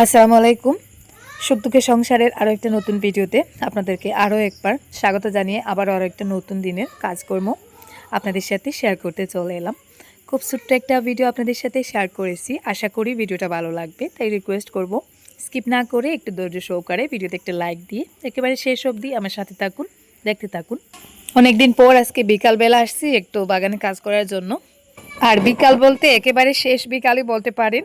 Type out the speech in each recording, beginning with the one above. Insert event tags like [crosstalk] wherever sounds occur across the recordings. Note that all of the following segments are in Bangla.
আসসালামু আলাইকুম। সুখ দুঃখের সংসারের আরও একটা নতুন ভিডিওতে আপনাদেরকে আরও একবার স্বাগত জানিয়ে আবার আরও একটা নতুন দিনের কাজকর্ম আপনাদের সাথে শেয়ার করতে চলে এলাম। খুব ছোট্ট একটা ভিডিও আপনাদের সাথে শেয়ার করেছি। আশা করি ভিডিওটা ভালো লাগবে, তাই রিকোয়েস্ট করব। স্কিপ না করে একটু ধৈর্য সহকারে ভিডিওতে একটা লাইক দিয়ে একেবারে শেষ অবধি আমার সাথে থাকুন, দেখতে থাকুন। অনেকদিন পর আজকে বিকালবেলা আসছি, একটু বাগানে কাজ করার জন্য। আর বিকাল বলতে একেবারে শেষ বিকালই বলতে পারেন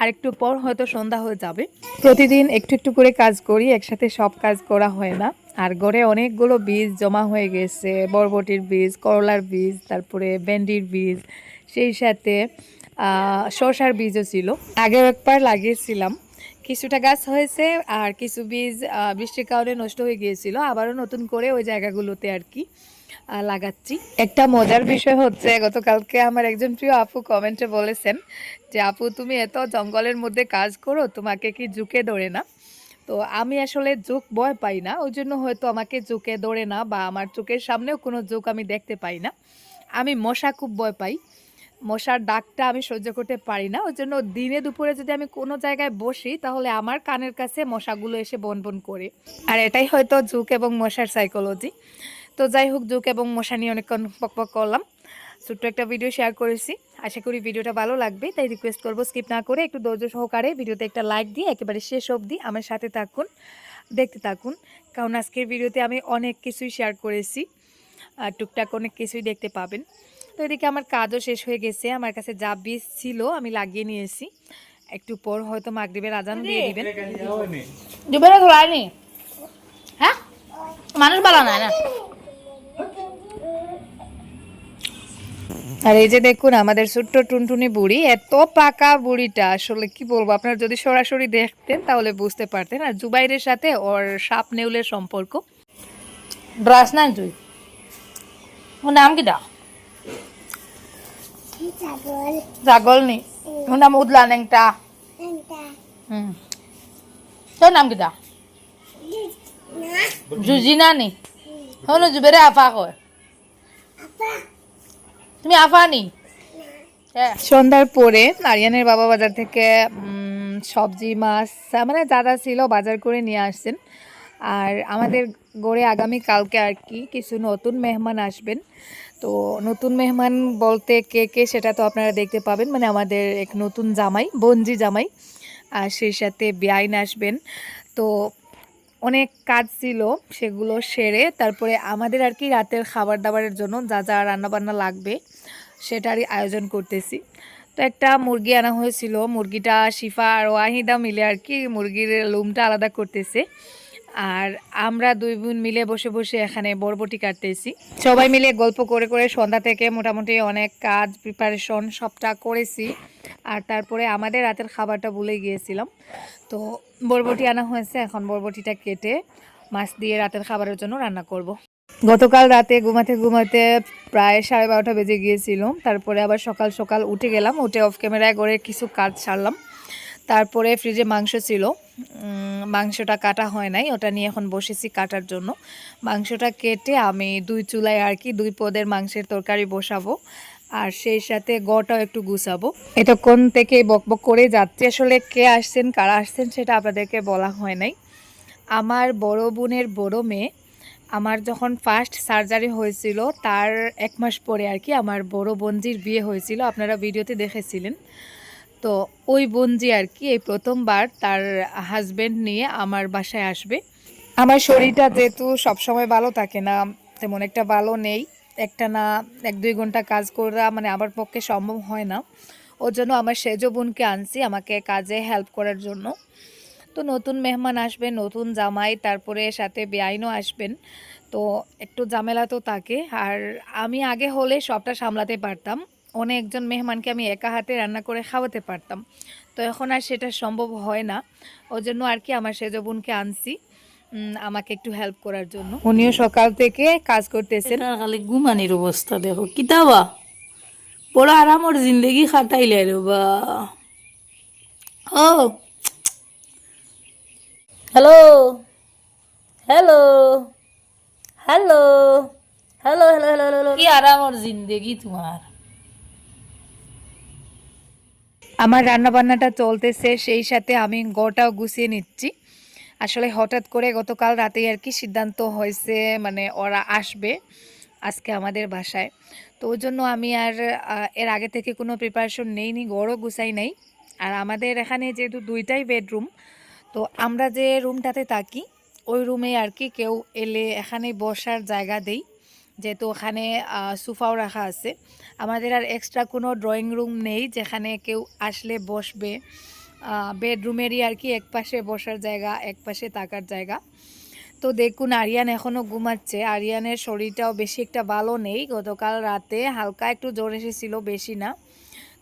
আর একটু পর হয়তো সন্ধ্যা হয়ে যাবে। প্রতিদিন একটু একটু করে কাজ করি, একসাথে সব কাজ করা হয় না। আর ঘরে অনেকগুলো বীজ জমা হয়ে গেছে, বরবটির বীজ, করলার বীজ, তারপরে ভেন্ডির বীজ, সেই সাথে শসার বীজও ছিল। আগেও একবার লাগিয়েছিলাম। কিছুটা গাছ হয়েছে আর কিছু বীজ বৃষ্টির কারণে নষ্ট হয়ে গিয়েছিল। আবারও নতুন করে ওই জায়গাগুলোতে আর কি। লাগাচ্ছি। একটা মজার বিষয় হচ্ছে, গতকালকে আমার একজন প্রিয় আপু কমেন্টে বলেছেন যে, আপু, তুমি এত জঙ্গলের মধ্যে কাজ করো, তোমাকে কি ঝুঁকে ধরে না? তো আমি আসলে ঝুঁক ভয় পাই না, ওই জন্য হয়তো আমাকে ঝুঁকে ধরে না বা আমার চোখের সামনেও কোনো ঝুঁক আমি দেখতে পাই না। আমি মশা খুব ভয় পাই। মশার ডাকটা আমি সহ্য করতে পারি না, ওই জন্য দিনে দুপুরে যদি আমি কোনো জায়গায় বসি, তাহলে আমার কানের কাছে মশাগুলো এসে বন বন করে। আর এটাই হয়তো ঝুঁক এবং মশার সাইকোলজি তো যাই হোক ঝুঁক এবং মশা নিয়ে অনেকক্ষণ পক করলাম। ছোট্ট একটা ভিডিও শেয়ার করেছি। আশা করি ভিডিওটা ভালো লাগবে তাই রিকোয়েস্ট করব স্কিপ না করে একটু ধৈর্য সহকারে ভিডিওতে একটা লাইক দিয়ে একেবারে শেষ অবধি আমার সাথে থাকুন দেখতে থাকুন। কারণ আজকের ভিডিওতে আমি অনেক কিছুই শেয়ার করেছি আর টুকটাক অনেক কিছুই দেখতে পাবেন। তো এদিকে আমার কাজও শেষ হয়ে গেছে আমার কাছে যা বীজ ছিল আমি লাগিয়ে নিয়েছি। একটু পর হয়তো মাগরিবের আজান দিয়ে দিবেন। দুপুরে হ্যাঁ? মানুষ ভালো নয় না? আর এই যে দেখুন আমাদের ছোট্ট টুনটুনি বুড়ি এত পাকা বুড়িটা। আসলে কি বলব আপনারা যদি সরাসরি দেখতেন তাহলে বুঝতে পারতেন। আর জুবাইরের সাথে ওর সাপ নেউলের সম্পর্ক। ব্রাশ নাই তুই। ওর নাম কি দা জাগল নি। ওর নাম উদলা নেংটা হুম। তোর নাম কি দা জুজিনা। নি। হন জুবেরে আফা কয়। তুমি আফা নি হ্যাঁ। সন্ধ্যার পরে আরিয়ানের বাবা বাজার থেকে সবজি, মাছ মানে যা ছিল বাজার করে নিয়ে আসছেন। আর আমাদের গড়ে আগামী কালকে আর কি কিছু নতুন মেহমান আসবেন। তো নতুন মেহমান বলতে কে কে সেটা তো আপনারা দেখতে পাবেন। মানে আমাদের এক নতুন জামাই বঞ্জি জামাই, আর সেই সাথে বেআইন আসবেন। তো অনেক কাজ ছিল, সেগুলো সেরে তারপরে আমাদের আর কি রাতের খাবার দাবারের জন্য যা যা রান্নাবান্না লাগবে সেটারই আয়োজন করতেছি। তো একটা মুরগি আনা হয়েছিল, মুরগিটা শিফা আর ওয়াহিদা মিলে আর কি মুরগির লুমটা আলাদা করতেছে। আর আমরা দুই বোন মিলে বসে বসে এখানে বরবটি কাটতেছি। সবাই মিলে গল্প করে করে সন্ধ্যা থেকে মোটামুটি অনেক কাজ প্রিপারেশন সবটা করেছি। আর তারপরে আমাদের রাতের খাবারটা ভুলে গিয়েছিলাম। তো বরবটি আনা হয়েছে, এখন বরবটিটা কেটে মাছ দিয়ে রাতের খাবারের জন্য রান্না করব। গতকাল রাতে ঘুমাতে ঘুমাতে প্রায় সাড়ে বারোটা বেজে গিয়েছিল। তারপরে আবার সকাল সকাল উঠে গেলাম, উঠে অফ ক্যামেরায় করে কিছু কাজ সারলাম। তারপরে ফ্রিজে মাংস ছিল। মাংসটা কাটা হয় নাই, ওটা নিয়ে এখন বসেছি কাটার জন্য। মাংসটা কেটে আমি দুই চুলায় আর কি, দুই পদের মাংসের তরকারি বসাবো। আর সেই সাথে গটাও একটু গুছাবো। এতক্ষণ থেকে বকবক করে যাচ্ছে, আসলে কে আসছেন, কারা আসছেন সেটা আপনাদেরকে বলা হয় নাই। আমার বড় বোনের বড় মেয়ে, আমার যখন ফার্স্ট সার্জারি হয়েছিল, তার এক মাস পরে আর কি আমার বড় বোনজির বিয়ে হয়েছিল। আপনারা ভিডিওতে দেখেছিলেন। তো ওই বোনজি আর কি, এই প্রথমবার তার হাজবেন্ড নিয়ে আমার বাসায় আসবে। আমার শরীরটা যেহেতু সবসময় ভালো থাকে না, তেমন একটা ভালো নেই। একটা না এক দুই ঘণ্টা কাজ করা মানে আমার পক্ষে সম্ভব হয় না। ওর জন্য আমার সেজ বোনকে আনছি আমাকে কাজে হেল্প করার জন্য। তো নতুন মেহমান আসবেন নতুন জামাই, তারপরে সাথে বেআইনও আসবেন। তো একটু ঝামেলা তো থাকে, আর আমি আগে হলে সবটা সামলাতে পারতাম। অনেকজন মেহমানকে আমি একা হাতে রান্না করে খাওয়াতে পারতাম। তো এখন আর সেটা সম্ভব হয় না। ওই জন্য আর কি আমার সেজ বোনকে আনছি আমাকে একটু হেল্প করার জন্য। উনিও সকাল থেকে কাজ করতেছেন। খালি ঘুমানির অবস্থা, দেখো। কিতাবা বড় আরামর জিন্দগি খাটাইলে রে বা। ও। Hello. Hello. Hello hello hello hello hello. কি আরামর জিন্দগি তোমার। আমার রান্নাবান্নাটা চলতেছে, সেই সাথে আমি গড়টাও গুছিয়ে নিচ্ছি। আসলে হঠাৎ করে গতকাল রাতে আর কি সিদ্ধান্ত হয়েছে মানে ওরা আসবে আজকে আমাদের বাসায়। তো ওই জন্য আমি আর এর আগে থেকে কোনো প্রিপারেশন নেইনি, গড়ও গুছাই নাই। আর আমাদের এখানে যেহেতু দুইটাই বেডরুম তো আমরা যে রুমটাতে থাকি, ওই রুমে আর কি কেউ এলে এখানে বসার জায়গা দেই। যেহেতু ওখানে সোফাও রাখা আছে। আমাদের আর এক্সট্রা কোনো ড্রয়িং রুম নেই, যেখানে কেউ আসলে বসবে। বেডরুমেরই আর কি এক পাশে বসার জায়গা এক পাশে থাকার জায়গা। তো দেখুন, আরিয়ান এখনও ঘুমাচ্ছে। আরিয়ানের শরীরটাও বেশি একটা ভালো নেই। গতকাল রাতে হালকা একটু জ্বর এসেছিল, বেশি না।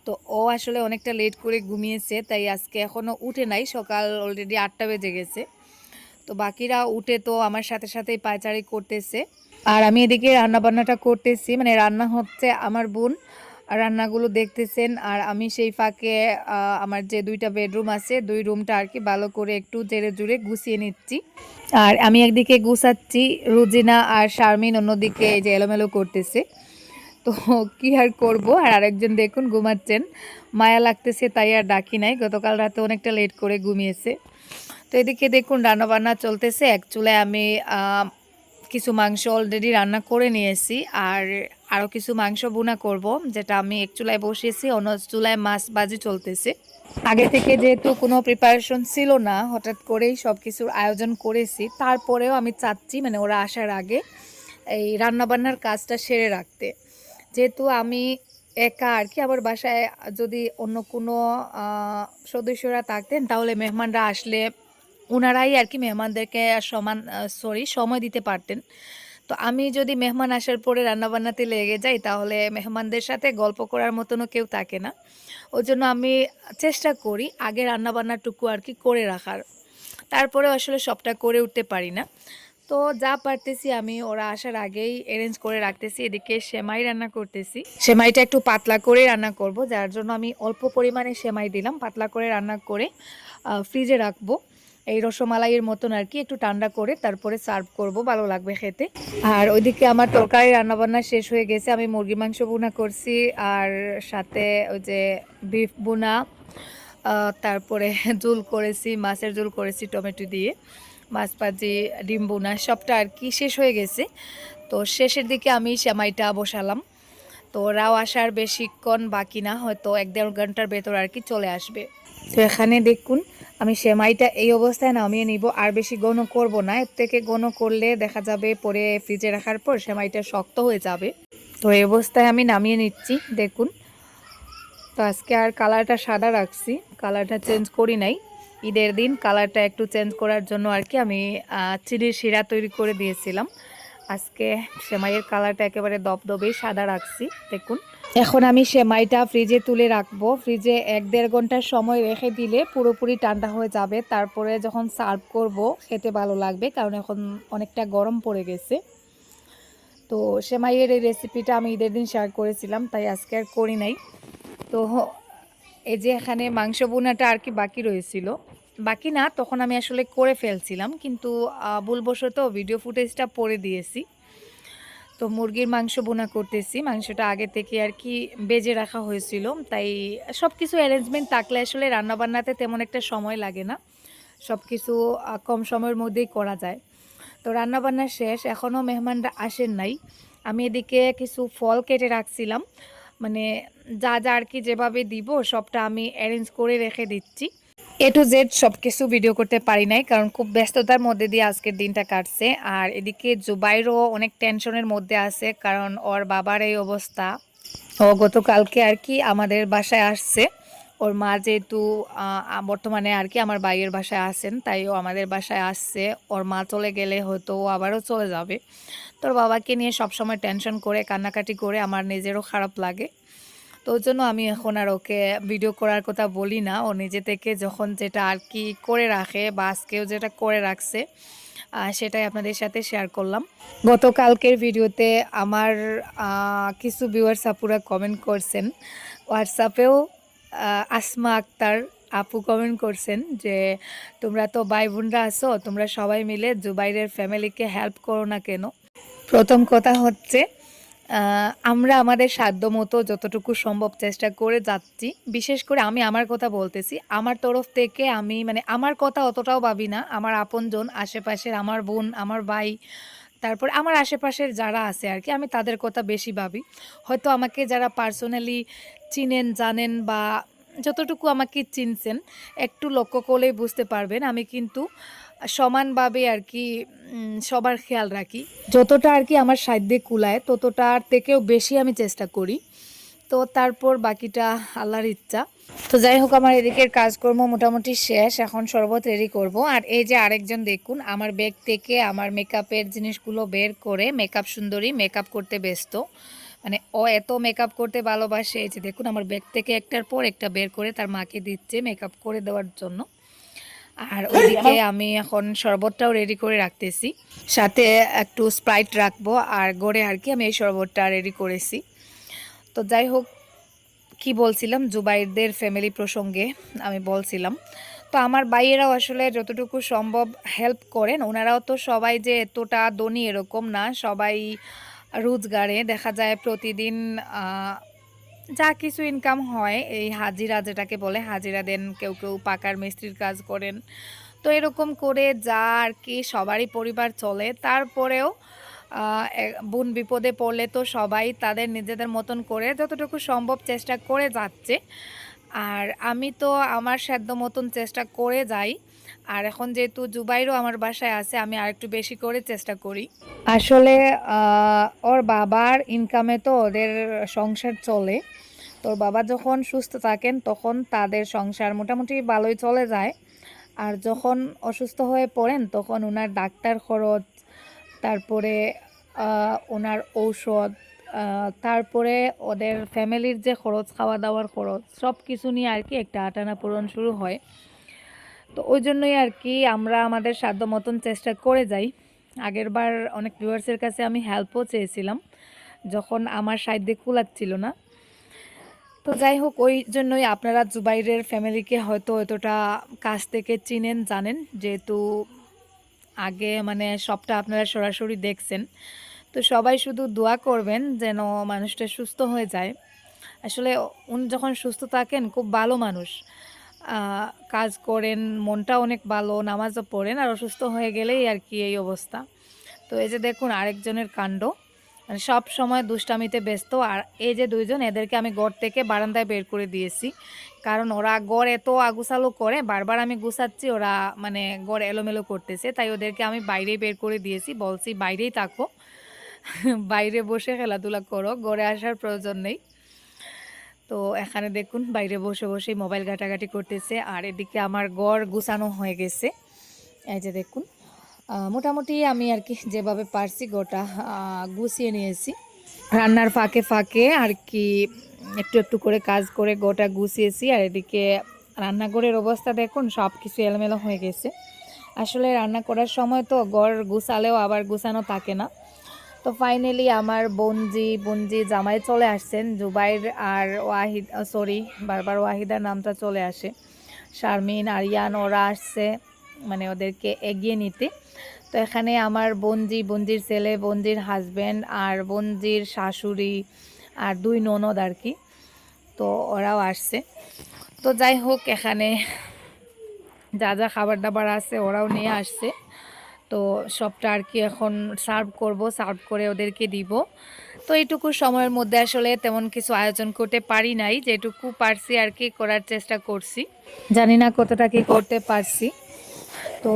তো ও আসলে অনেকটা লেট করে ঘুমিয়েছে, তাই আজকে এখনও উঠে নাই। সকাল অলরেডি আটটা বেজে গেছে। তো বাকিরা উঠে তো আমার সাথে সাথেই পায়চারি করতেছে। আর আমি এদিকে রান্নাবান্নাটা করতেছি মানে রান্না হচ্ছে আমার বোন রান্নাগুলো দেখতেছেন, আর আমি সেই ফাঁকে আমার যে দুইটা বেডরুম আছে, দুই রুমটা আর কি ভালো করে একটু জেরে জুড়ে গুছিয়ে নিচ্ছি। আর আমি একদিকে গুছাচ্ছি, রুজিনা আর শারমিন অন্যদিকে এই যে এলোমেলো করতেছে। তো কি আর করব? আর আরেকজন দেখুন ঘুমাচ্ছেন। মায়া লাগতেছে, তাই আর ডাকি নাই। গতকাল রাতে অনেকটা লেট করে ঘুমিয়েছে। তো এদিকে দেখুন রান্নাবান্না চলতেছে। চুলায় আমি কিছু মাংস অলরেডি রান্না করে নিয়েছি আর আরও কিছু মাংস বোনা করব, যেটা আমি এক চুলায় বসিয়েছি, অন্য চুলায় মাছ বাজি চলতেছে। আগে থেকে যেহেতু কোনো প্রিপারেশন ছিল না, হঠাৎ করেই সব কিছুর আয়োজন করেছি। তারপরেও আমি চাচ্ছি মানে ওরা আসার আগে, এই রান্নাবান্নার কাজটা সেরে রাখতে। যেহেতু আমি একা আর কি আবার বাসায় যদি অন্য কোনো সদস্যরা থাকতেন, তাহলে মেহমানরা আসলে ওনারাই আর কি মেহমানদেরকে সমান সরি সময় দিতে পারতেন। তো আমি যদি মেহমান আসার পরে রান্নাবান্নাতে লেগে যাই, তাহলে মেহমানদের সাথে গল্প করার মতনও কেউ থাকে না। ওই জন্য আমি চেষ্টা করি আগে রান্নাবান্নাটুকু আর কি করে রাখার। তারপরে আসলে সবটা করে উঠতে পারি না। তো যা পারতেছি আমি, ওরা আসার আগেই অ্যারেঞ্জ করে রাখতেছি। এদিকে সেমাই রান্না করতেছি। সেমাইটা একটু পাতলা করে রান্না করব, যার জন্য আমি অল্প পরিমাণে সেমাই দিলাম। পাতলা করে রান্না করে ফ্রিজে রাখব। এই রসমালাইয়ের মতন আর কি, একটু ঠান্ডা করে তারপরে সার্ভ করব, ভালো লাগবে খেতে। আর ওইদিকে আমার তরকারি রান্নাবান্না শেষ হয়ে গেছে, আমি মুরগি মাংস বোনা করছি, আর সাথে ওই যে বিফ বোনা তারপরে ঝোল করেছি, মাছের ঝোল করেছি টমেটো দিয়ে, মাছ ভাজি, ডিম বোনা সবটা আর কি শেষ হয়ে গেছে। তো শেষের দিকে আমি সেমাইটা বসালাম। তো ওরাও আসার বেশিক্ষণ বাকি না, হয়তো এক দেড় ঘণ্টার ভেতর আর কি চলে আসবে। তো এখানে দেখুন আমি সেমাইটা এই অবস্থায় নামিয়ে নিব, আর বেশি ঘন করব না। এর থেকে ঘন করলে দেখা যাবে পরে ফ্রিজে রাখার পর সেমাইটা শক্ত হয়ে যাবে। তো এই অবস্থায় আমি নামিয়ে নিচ্ছি, দেখুন। তো আজকে আর কালারটা সাদা রাখছি, কালারটা চেঞ্জ করি নাই। ঈদের দিন কালারটা একটু চেঞ্জ করার জন্য আর কি আমি চিনির শিরা তৈরি করে দিয়েছিলাম। আজকে সেমাইয়ের কালারটা একেবারে দবদবেই সাদা রাখছি, দেখুন। এখন আমি সেমাইটা ফ্রিজে তুলে রাখব। ফ্রিজে এক দেড় ঘণ্টার সময় রেখে দিলে পুরোপুরি ঠান্ডা হয়ে যাবে। তারপরে যখন সার্ভ করব, খেতে ভালো লাগবে, কারণ এখন অনেকটা গরম পড়ে গেছে। তো সেমাইয়ের এই রেসিপিটা আমি ঈদের দিন শেয়ার করেছিলাম, তাই আজকে আর করি নাই। তো এই যে এখানে মাংস বোনাটা আর কি বাকি রয়েছিল। বাকি না, তখন আমি আসলে করে ফেলছিলাম, কিন্তু ভুলবশত ভিডিও ফুটেজটা পরে দিয়েছি। তো মুরগির মাংস বোনা করতেছি, মাংসটা আগে থেকে আর কি বেজে রাখা হয়েছিল, তাই সব কিছু অ্যারেঞ্জমেন্ট থাকলে আসলে রান্নাবান্নাতে তেমন একটা সময় লাগে না সব কিছু কম সময়ের মধ্যেই করা যায়। তো রান্নাবান্না শেষ, এখনও মেহমানরা আসেন নাই, আমি এদিকে কিছু ফল কেটে রাখছিলাম মানে যা যা আর কি যেভাবে দিব সবটা আমি অ্যারেঞ্জ করে রেখে দিচ্ছি। এ টু জেড সব কিছু ভিডিও করতে পারি নাই, কারণ খুব ব্যস্ততার মধ্যে দিয়ে আজকের দিনটা কাটছে। আর এদিকে জুবাইরও অনেক টেনশনের মধ্যে আছে, কারণ ওর বাবার এই অবস্থা। ও গতকালকে আর কি আমাদের বাসায় আসছে। ওর মা যেহেতু বর্তমানে আর কি আমার বাইয়ের বাসায় আসেন তাই ও আমাদের বাসায় আসছে। ওর মা চলে গেলে হয়তো ও আবারও চলে যাবে। তোর বাবাকে নিয়ে সবসময় টেনশন করে, কান্নাকাটি করে আমার নিজেরও খারাপ লাগে। তো ওই জন্য আমি এখন আর ওকে ভিডিও করার কথা বলি না। ও নিজে থেকে যখন যেটা আর কি করে রাখে বা আজকেও যেটা করে রাখছে সেটাই আপনাদের সাথে শেয়ার করলাম। গতকালকের ভিডিওতে আমার কিছু ভিউয়ার্স সাপুরা কমেন্ট করছেন। হোয়াটসঅ্যাপেও আসমা আক্তার আপু কমেন্ট করছেন যে, তোমরা তো ভাই বোনরা আছো, তোমরা সবাই মিলে জুবাইরের ফ্যামিলিকে হেল্প করো না কেন? প্রথম কথা হচ্ছে আমরা আমাদের সাধ্য মতো যতটুকু সম্ভব চেষ্টা করে যাচ্ছি। বিশেষ করে আমি আমার কথা বলতেছি। আমার তরফ থেকে আমি মানে আমার কথা অতটাও ভাবি না। আমার আপনজন, আশেপাশের আমার বোন, আমার ভাই, তারপর আমার আশেপাশের যারা আছে আর কি, আমি তাদের কথা বেশি ভাবি। হয়তো আমাকে যারা পার্সোনালি চিনেন, জানেন বা যতটুকু আমাকে চিনছেন, একটু লক্ষ্য করলেই বুঝতে পারবেন। আমি কিন্তু সমানভাবে আর কি সবার খেয়াল রাখি। যতটা আর কি আমার সাধ্যে কুলায় ততটার থেকেও বেশি আমি চেষ্টা করি। তো তারপর বাকিটা আল্লাহর ইচ্ছা। তো যাই হোক, আমার এদিকের কাজকর্ম মোটামুটি শেষ। এখন শরবত রেডি করব। আর এই যে আরেকজন দেখুন, আমার ব্যাগ থেকে আমার মেকআপের জিনিসগুলো বের করে মেকআপ সুন্দরী মেকআপ করতে ব্যস্ত। মানে ও এত মেকআপ করতে ভালোবাসে। এই যে দেখুন, আমার ব্যাগ থেকে একটার পর একটা বের করে তার মাকে দিচ্ছে মেকআপ করে দেওয়ার জন্য। আর ওদিকে [laughs] আমি এখন শরবতটাও রেডি করে রাখতেছি। সাথে একটু স্প্রাইট রাখব আর গড়ে আর কি আমি এই শরবতটা রেডি করেছি। তো যাই হোক কি বলছিলাম? জুবাইরদের ফ্যামিলি প্রসঙ্গে আমি বলছিলাম। তো আমার ভাইয়েরাও আসলে যতটুকু সম্ভব হেল্প করেন ওনারাও তো সবাই যে এতটা ধনী এরকম না সবাই রোজগারে। দেখা যায় প্রতিদিন যা কিছু ইনকাম হয়, এই হাজিরা যেটাকে বলে, হাজিরা দেন কেউ কেউ, পাকার মিস্ত্রির কাজ করেন। তো এরকম করে যা আর কি সবারই পরিবার চলে। তারপরেও বোন বিপদে পড়লে তো সবাই তাদের নিজেদের মতন করে যতটুকু সম্ভব চেষ্টা করে যাচ্ছে। আর আমি তো আমার সাধ্য মতন চেষ্টা করে যাই। আর এখন যেহেতু জুবাইরও আমার বাসায় আছে, আমি আর একটু বেশি করে চেষ্টা করি। আসলে ওর বাবার ইনকামে তো ওদের সংসার চলে। তোর বাবা যখন সুস্থ থাকেন, তখন তাদের সংসার মোটামুটি ভালোই চলে যায়। আর যখন অসুস্থ হয়ে পড়েন, তখন ওনার ডাক্তার খরচ, তারপরে ওনার ঔষধ তারপরে ওদের ফ্যামিলির যে খরচ খাওয়া দাওয়ার খরচ সব কিছু নিয়ে আর কি একটা আটানা পূরণ শুরু হয়। তো ওই জন্যই আর কি আমরা আমাদের সাধ্য মতন চেষ্টা করে যাই। আগেরবার অনেক ভিউয়ার্সের কাছে আমি হেল্পও চেয়েছিলাম। যখন আমার সাইডে কুলাচ্ছিল না তো যাই হোক, ওই জন্যই আপনারা জুবাইরের ফ্যামিলিকে হয়তো এতটা কাছ থেকে চিনেন, জানেন। যেহেতু আগে মানে সবটা আপনারা সরাসরি দেখছেন। তো সবাই শুধু দোয়া করবেন যেন মানুষটা সুস্থ হয়ে যায়। আসলে উনি যখন সুস্থ থাকেন, খুব ভালো মানুষ। কাজ করেন মনটা অনেক ভালো, নামাজও পড়েন, আর অসুস্থ হয়ে গেলেই আর কি এই অবস্থা। তো এই যে দেখুন, আরেকজনের কাণ্ড। মানে সব সময় দুষ্টামিতে ব্যস্ত। আর এই যে দুইজন, এদেরকে আমি গড় থেকে বারান্দায় বের করে দিয়েছি। কারণ ওরা গড় এত আগুসালো করে, বারবার আমি গুছাচ্ছি, ওরা মানে গড় এলোমেলো করতেছে। তাই ওদেরকে আমি বাইরেই বের করে দিয়েছি। বলছি, বাইরেই থাকো। [laughs] বাইরে বসে খেলাধুলা করো। গড়ে আসার প্রয়োজন নেই। তো এখানে দেখুন, বাইরে বসে বসে মোবাইল ঘাটাঘাটি করতেছে। আর এদিকে আমার গড় গুছানো হয়ে গেছে। এই যে দেখুন। মোটামুটি আমি আর কি যেভাবে পারছি গোটা গুছিয়ে নিয়েছি। রান্নার ফাঁকে ফাঁকে আর কি একটু একটু করে কাজ করে গোটা গুছিয়েছি। আর এদিকে রান্নাঘরের অবস্থা দেখুন সব কিছু এলোমেলো হয়ে গেছে। আসলে রান্না করার সময় তো গড় গুছালেও আবার গুছানো থাকে না। তো ফাইনালি আমার বনজি বনজি জামাই চলে আসছেন, জুবাইর আর ওয়াহিদ সরি বারবার ওয়াহিদার নামটা চলে আসে। শারমিন, আরিয়ান, ওরা আসছে। মানে ওদেরকে এগিয়ে নিতে। তো এখানে আমার বনজি, বনজির ছেলে, বনজির হাজব্যান্ড আর বনজির শাশুড়ি আর দুই ননদ আর কি। তো ওরাও আসছে। তো যাই হোক, এখানে যা যা খাবার দাবার আছে ওরাও নিয়ে আসছে। তো সবটা আর কি এখন সার্ভ করব সার্ভ করে ওদেরকে দিব। তো এইটুকু সময়ের মধ্যে আসলে তেমন কিছু আয়োজন করতে পারি নাই। যেটুকু পারছি আর কি করার চেষ্টা করছি। জানি না কতটা কি করতে পারছি। তো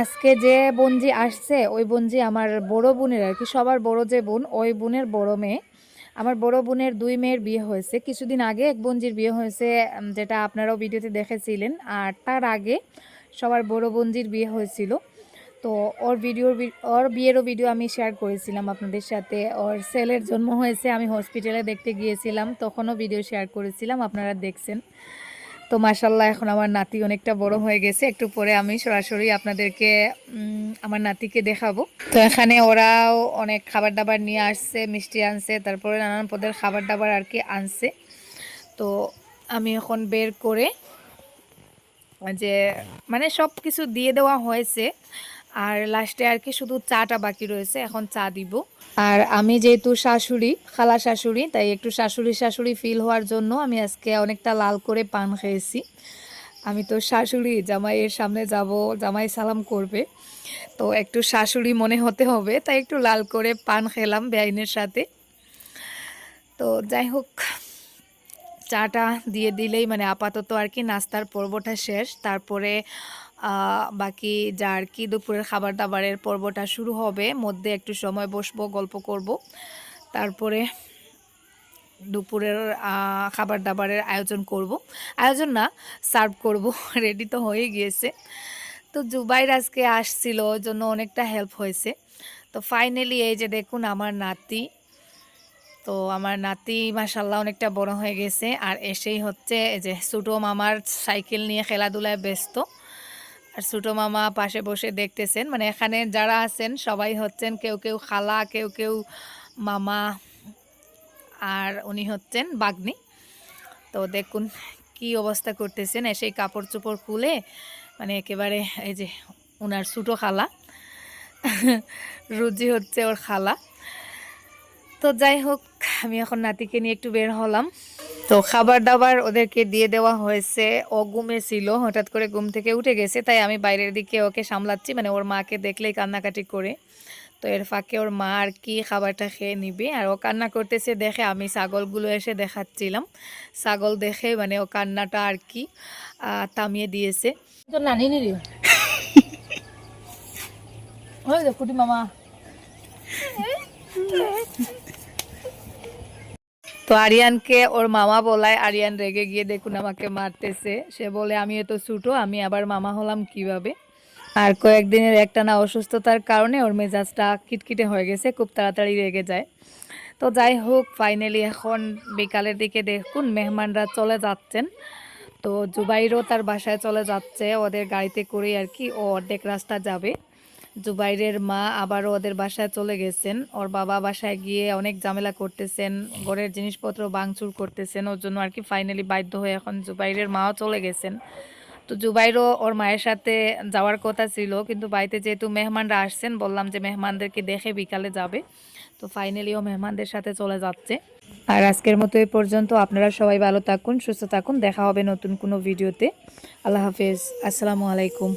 আজকে যে বোনজি আসছে, ওই বোনজি আমার বড় বোনের আর কি, সবার বড় যে বোন, ওই বোনের বড় মেয়ে। আমার বড় বোনের দুই মেয়ের বিয়ে হয়েছে। কিছুদিন আগে এক বোনজির বিয়ে হয়েছে যেটা আপনারাও ভিডিওতে দেখেছিলেন। আর তার আগে সবার বড় বোনজির বিয়ে হয়েছিল। তো ওর ভিডিওর ওর বিয়েরও ভিডিও আমি শেয়ার করেছিলাম আপনাদের সাথে। ওর ছেলের জন্ম হয়েছে, আমি হসপিটালে দেখতে গিয়েছিলাম, তখনও ভিডিও শেয়ার করেছিলাম, আপনারা দেখছেন। তো মাসাল্লাহ এখন আমার নাতি অনেকটা বড় হয়ে গেছে। একটু পরে আমি সরাসরি আপনাদেরকে আমার নাতিকে দেখাবো। তো এখানে ওরাও অনেক খাবার দাবার নিয়ে আসছে, মিষ্টি আনছে, তারপরে নানান পদের খাবার দাবার আর কি আনছে। তো আমি এখন বের করে, যে মানে সব কিছু দিয়ে দেওয়া হয়েছে। আর লাস্টে আর কি শুধু চাটা বাকি রয়েছে, এখন চা দিব। আর আমি যেহেতু শাশুড়ি, খালা শাশুড়ি, তাই একটু শাশুড়ি শাশুড়ি ফিল হওয়ার জন্য আমি আজকে অনেকটা লাল করে পান খেয়েছি। আমি তো শাশুড়ি, জামাইয়ের সামনে যাব, জামাই সালাম করবে। তো একটু শাশুড়ি মনে হতে হবে, তাই একটু লাল করে পান খেলাম বেআইনের সাথে। তো যাই হোক, চাটা দিয়ে দিলেই মানে আপাতত আর কি নাস্তার পর্বটা শেষ। তারপরে বাকি যা আর কি দুপুরের খাবার দাবারের পর্বটা শুরু হবে, মধ্যে একটু সময় বসবো, গল্প করব। তারপরে দুপুরের খাবার দাবারের আয়োজন করব। আয়োজন না, সার্ভ করব, [laughs] রেডি তো হয়ে গিয়েছে। তো জুবাইর আজকে আসছিল, ওর জন্য অনেকটা হেল্প হয়েছে। তো ফাইনালি এই যে দেখুন আমার নাতি, তো আমার নাতি মাসাল্লাহ অনেকটা বড় হয়ে গেছে। আর এসেই হচ্ছে যে ছোটো মামার সাইকেল নিয়ে খেলাধুলায় ব্যস্ত। আর ছোটো মামা পাশে বসে দেখতেছেন। মানে এখানে যারা আছেন, সবাই হচ্ছেন কেউ কেউ খালা, কেউ কেউ মামা আর উনি হচ্ছেন বাগ্নি। তো দেখুন কি অবস্থা করতেছেন। এসেই কাপড় চোপড় খুলে মানে একেবারে এই যে ওনার ছোটো খালা, রুজি হচ্ছে ওর খালা। তো যাই হোক, আমি এখন নাতিকে নিয়ে একটু বের হলাম। তো খাবার দাবার ওদেরকে দিয়ে দেওয়া হয়েছে। ও ঘুমে ছিল হঠাৎ করে ঘুম থেকে উঠে গেছে তাই আমি বাইরের দিকে ওকে সামলাচ্ছি। মানে ওর মাকে দেখলেই কান্নাকাটি করে। তো এর ফাঁকে ওর মা আর কি খাবারটা খেয়ে নিবে। আর ও কান্না করতেছে দেখে আমি ছাগলগুলো এসে দেখাচ্ছিলাম। ছাগল দেখে মানে ও কান্নাটা আর কি থামিয়ে দিয়েছে। তো নানি [laughs] মামা। [laughs] তো আরিয়ানকে ওর মামা বলায় আরিয়ান রেগে গিয়ে দেখুন আমাকে মারতেছে। সে বলে, আমি এত ছুটো, আমি আবার মামা হলাম কীভাবে? আর কয়েকদিনের একটা না অসুস্থতার কারণে ওর মেজাজটা কিটকিটে হয়ে গেছে, খুব তাড়াতাড়ি রেগে যায়। তো যাই হোক ফাইনালি এখন বিকালের দিকে দেখুন মেহমানরা চলে যাচ্ছেন। তো জুবাইরও তার বাসায় চলে যাচ্ছে, ওদের গাড়িতে করেই আর কি ও অর্ধেক রাস্তা যাবে। জুবাইরের মা আবারও ওদের বাসায় চলে গেছেন। ওর বাবা বাসায় গিয়ে অনেক ঝামেলা করতেছেন, ঘরের জিনিসপত্র ভাঙচুর করতেছেন, ওর জন্য আর কি ফাইনালি বাধ্য হয়ে এখন জুবাইরের মাও চলে গেছেন। তো জুবাইরও ওর মায়ের সাথে যাওয়ার কথা ছিল, কিন্তু বাড়িতে যেহেতু মেহমানরা আসছেন, বললাম যে মেহমানদেরকে দেখে বিকালে যাবে। তো ফাইনালি ও মেহমানদের সাথে চলে যাচ্ছে। আর আজকের মতো এই পর্যন্ত। আপনারা সবাই ভালো থাকুন, সুস্থ থাকুন। দেখা হবে নতুন কোনো ভিডিওতে। আল্লাহ হাফেজ। আসসালামু আলাইকুম।